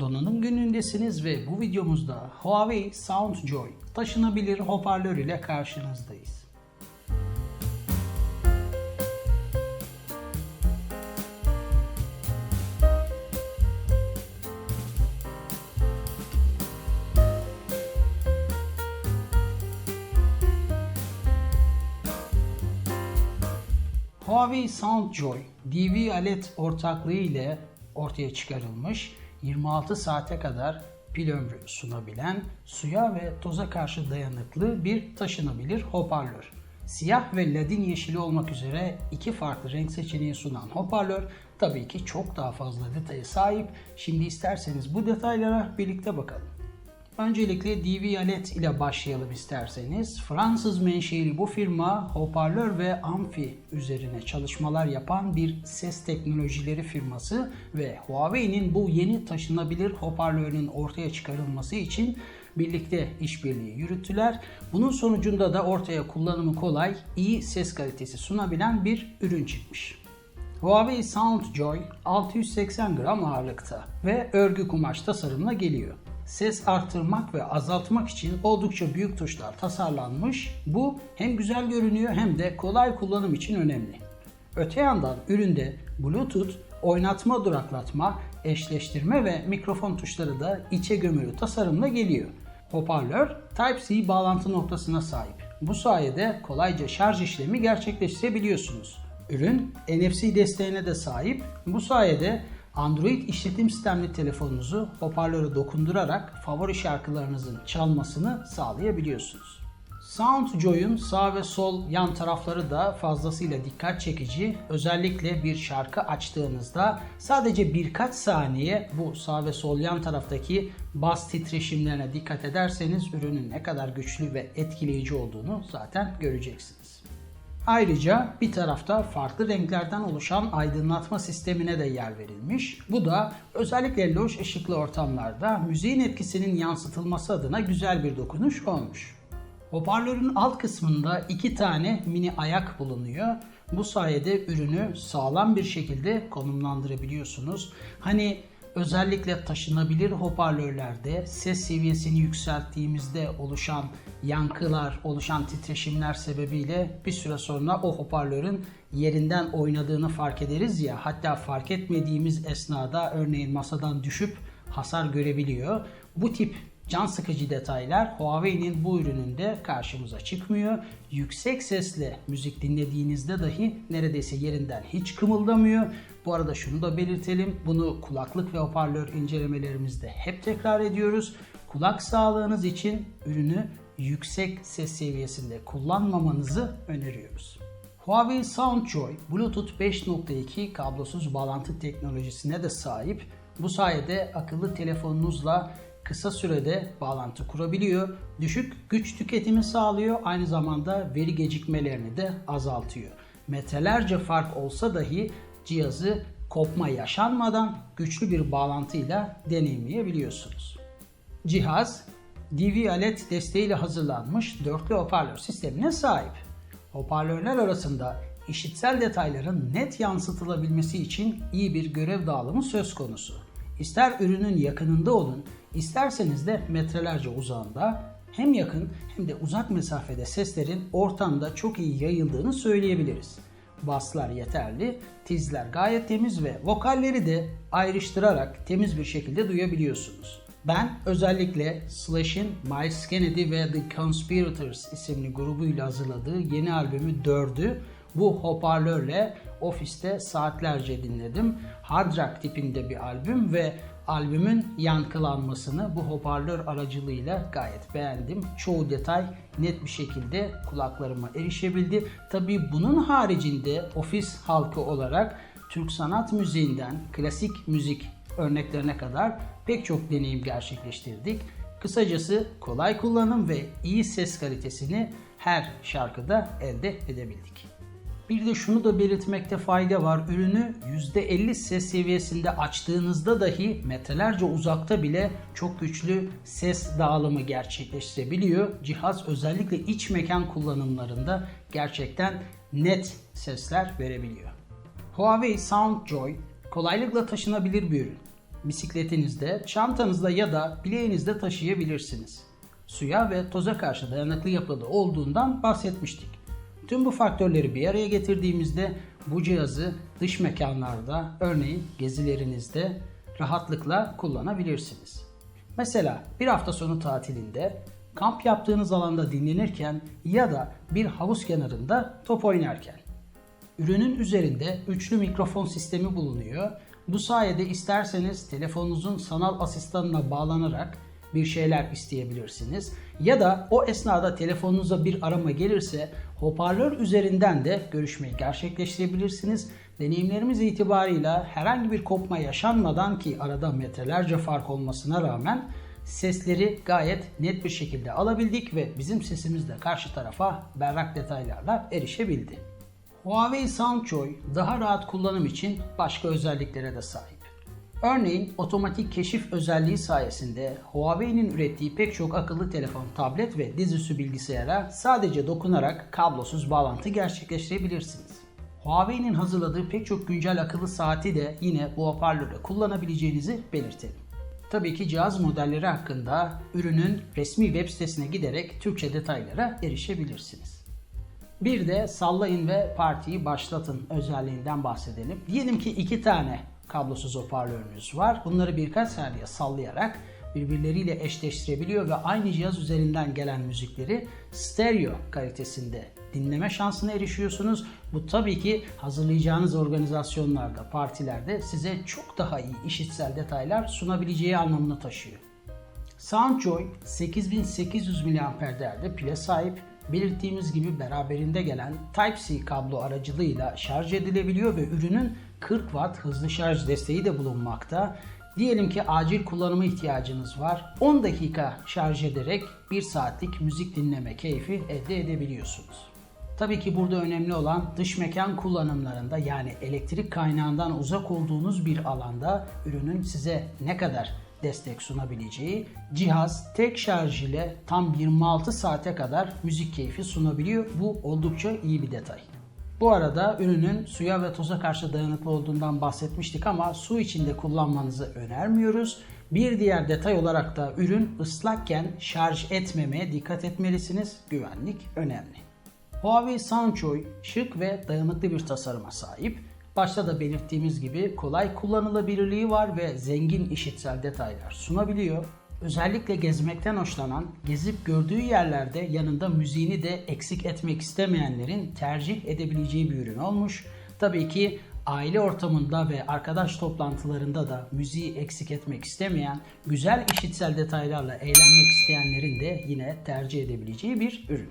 Donanım günündesiniz ve bu videomuzda Huawei SoundJoy taşınabilir hoparlör ile karşınızdayız. Huawei SoundJoy DV alet ortaklığı ile ortaya çıkarılmış 26 saate kadar pil ömrü sunabilen, suya ve toza karşı dayanıklı bir taşınabilir hoparlör. Siyah ve ladin yeşili olmak üzere iki farklı renk seçeneği sunan hoparlör tabii ki çok daha fazla detaya sahip. Şimdi isterseniz bu detaylara birlikte bakalım. Öncelikle DV ile başlayalım isterseniz. Fransız menşeli bu firma hoparlör ve amfi üzerine çalışmalar yapan bir ses teknolojileri firması ve Huawei'nin bu yeni taşınabilir hoparlörünün ortaya çıkarılması için birlikte işbirliği yürüttüler. Bunun sonucunda da ortaya kullanımı kolay, iyi ses kalitesi sunabilen bir ürün çıkmış. Huawei SoundJoy 680 gram ağırlıkta ve örgü kumaş tasarımla geliyor. Ses arttırmak ve azaltmak için oldukça büyük tuşlar tasarlanmış. Bu hem güzel görünüyor hem de kolay kullanım için önemli. Öte yandan üründe Bluetooth, oynatma duraklatma, eşleştirme ve mikrofon tuşları da içe gömülü tasarımla geliyor. Hoparlör Type-C bağlantı noktasına sahip. Bu sayede kolayca şarj işlemi gerçekleştirebiliyorsunuz. Ürün NFC desteğine de sahip. Bu sayede Android işletim sistemli telefonunuzu hoparlöre dokundurarak favori şarkılarınızın çalmasını sağlayabiliyorsunuz. SoundJoy'un sağ ve sol yan tarafları da fazlasıyla dikkat çekici. Özellikle bir şarkı açtığınızda sadece birkaç saniye bu sağ ve sol yan taraftaki bas titreşimlerine dikkat ederseniz ürünün ne kadar güçlü ve etkileyici olduğunu zaten göreceksiniz. Ayrıca bir tarafta farklı renklerden oluşan aydınlatma sistemine de yer verilmiş. Bu da özellikle loş ışıklı ortamlarda müziğin etkisinin yansıtılması adına güzel bir dokunuş olmuş. Hoparlörün alt kısmında iki tane mini ayak bulunuyor. Bu sayede ürünü sağlam bir şekilde konumlandırabiliyorsunuz. Hani özellikle taşınabilir hoparlörlerde ses seviyesini yükselttiğimizde oluşan yankılar, oluşan titreşimler sebebiyle bir süre sonra o hoparlörün yerinden oynadığını fark ederiz ya. Hatta fark etmediğimiz esnada örneğin masadan düşüp hasar görebiliyor. Bu tip can sıkıcı detaylar Huawei'nin bu ürününde karşımıza çıkmıyor. Yüksek sesle müzik dinlediğinizde dahi neredeyse yerinden hiç kımıldamıyor. Bu arada şunu da belirtelim. Bunu kulaklık ve hoparlör incelemelerimizde hep tekrar ediyoruz. Kulak sağlığınız için ürünü yüksek ses seviyesinde kullanmamanızı öneriyoruz. Huawei SoundJoy Bluetooth 5.2 kablosuz bağlantı teknolojisine de sahip. Bu sayede akıllı telefonunuzla kısa sürede bağlantı kurabiliyor. Düşük güç tüketimi sağlıyor. Aynı zamanda veri gecikmelerini de azaltıyor. Metrelerce fark olsa dahi cihazı kopma yaşanmadan güçlü bir bağlantıyla deneyimleyebiliyorsunuz. Cihaz DV alet desteğiyle hazırlanmış dörtlü hoparlör sistemine sahip. Hoparlörler arasında işitsel detayların net yansıtılabilmesi için iyi bir görev dağılımı söz konusu. İster ürünün yakınında olun, isterseniz de metrelerce uzağında hem yakın hem de uzak mesafede seslerin ortamda çok iyi yayıldığını söyleyebiliriz. Baslar yeterli, tizler gayet temiz ve vokalleri de ayrıştırarak temiz bir şekilde duyabiliyorsunuz. Ben özellikle Slash'in Miles Kennedy ve The Conspirators isimli grubuyla hazırladığı yeni albümü 4'ü bu hoparlörle ofiste saatlerce dinledim. Hard rock tipinde bir albüm ve albümün yankılanmasını bu hoparlör aracılığıyla gayet beğendim. Çoğu detay net bir şekilde kulaklarıma erişebildi. Tabii bunun haricinde ofis halkı olarak Türk sanat müziğinden klasik müzik örneklerine kadar pek çok deneyim gerçekleştirdik. Kısacası kolay kullanım ve iyi ses kalitesini her şarkıda elde edebildik. Bir de şunu da belirtmekte fayda var. Ürünü %50 ses seviyesinde açtığınızda dahi metrelerce uzakta bile çok güçlü ses dağılımı gerçekleştirebiliyor. Cihaz özellikle iç mekan kullanımlarında gerçekten net sesler verebiliyor. Huawei SoundJoy kolaylıkla taşınabilir bir ürün. bisikletinizde, çantanızda ya da bileğinizde taşıyabilirsiniz. Suya ve toza karşı dayanıklı yapıda olduğundan bahsetmiştik. Tüm bu faktörleri bir araya getirdiğimizde bu cihazı dış mekanlarda, örneğin gezilerinizde rahatlıkla kullanabilirsiniz. Mesela bir hafta sonu tatilinde kamp yaptığınız alanda dinlenirken ya da bir havuz kenarında top oynarken. Ürünün üzerinde üçlü mikrofon sistemi bulunuyor. Bu sayede isterseniz telefonunuzun sanal asistanına bağlanarak bir şeyler isteyebilirsiniz. Ya da o esnada telefonunuza bir arama gelirse hoparlör üzerinden de görüşmeyi gerçekleştirebilirsiniz. Deneyimlerimiz itibarıyla herhangi bir kopma yaşanmadan ki arada metrelerce fark olmasına rağmen sesleri gayet net bir şekilde alabildik ve bizim sesimiz de karşı tarafa berrak detaylarla erişebildi. Huawei Soundchoy daha rahat kullanım için başka özelliklere de sahip. Örneğin otomatik keşif özelliği sayesinde Huawei'nin ürettiği pek çok akıllı telefon, tablet ve dizüstü bilgisayara sadece dokunarak kablosuz bağlantı gerçekleştirebilirsiniz. Huawei'nin hazırladığı pek çok güncel akıllı saati de yine bu hoparlörle kullanabileceğinizi belirtelim. Tabii ki cihaz modelleri hakkında ürünün resmi web sitesine giderek Türkçe detaylara erişebilirsiniz. Bir de sallayın ve partiyi başlatın özelliğinden bahsedelim. Diyelim ki iki tane kablosuz hoparlörünüz var. Bunları birkaç saniye sallayarak birbirleriyle eşleştirebiliyor ve aynı cihaz üzerinden gelen müzikleri stereo kalitesinde dinleme şansına erişiyorsunuz. Bu tabii ki hazırlayacağınız organizasyonlarda, partilerde size çok daha iyi işitsel detaylar sunabileceği anlamını taşıyor. Soundjoy 8800 mAh değerde pile sahip. Belirttiğimiz gibi beraberinde gelen Type-C kablo aracılığıyla şarj edilebiliyor ve ürünün 40 Watt hızlı şarj desteği de bulunmakta. Diyelim ki acil kullanıma ihtiyacınız var. 10 dakika şarj ederek 1 saatlik müzik dinleme keyfi elde edebiliyorsunuz. Tabii ki burada önemli olan dış mekan kullanımlarında yani elektrik kaynağından uzak olduğunuz bir alanda ürünün size ne kadar destek sunabileceği. Cihaz tek şarj ile tam 26 saate kadar müzik keyfi sunabiliyor. Bu oldukça iyi bir detay. Bu arada ürünün suya ve toza karşı dayanıklı olduğundan bahsetmiştik ama su içinde kullanmanızı önermiyoruz. Bir diğer detay olarak da ürün ıslakken şarj etmemeye dikkat etmelisiniz. Güvenlik önemli. Huawei Soundchoy şık ve dayanıklı bir tasarıma sahip. Başta da belirttiğimiz gibi kolay kullanılabilirliği var ve zengin işitsel detaylar sunabiliyor. Özellikle gezmekten hoşlanan, gezip gördüğü yerlerde yanında müziğini de eksik etmek istemeyenlerin tercih edebileceği bir ürün olmuş. Tabii ki aile ortamında ve arkadaş toplantılarında da müziği eksik etmek istemeyen, güzel işitsel detaylarla eğlenmek isteyenlerin de yine tercih edebileceği bir ürün.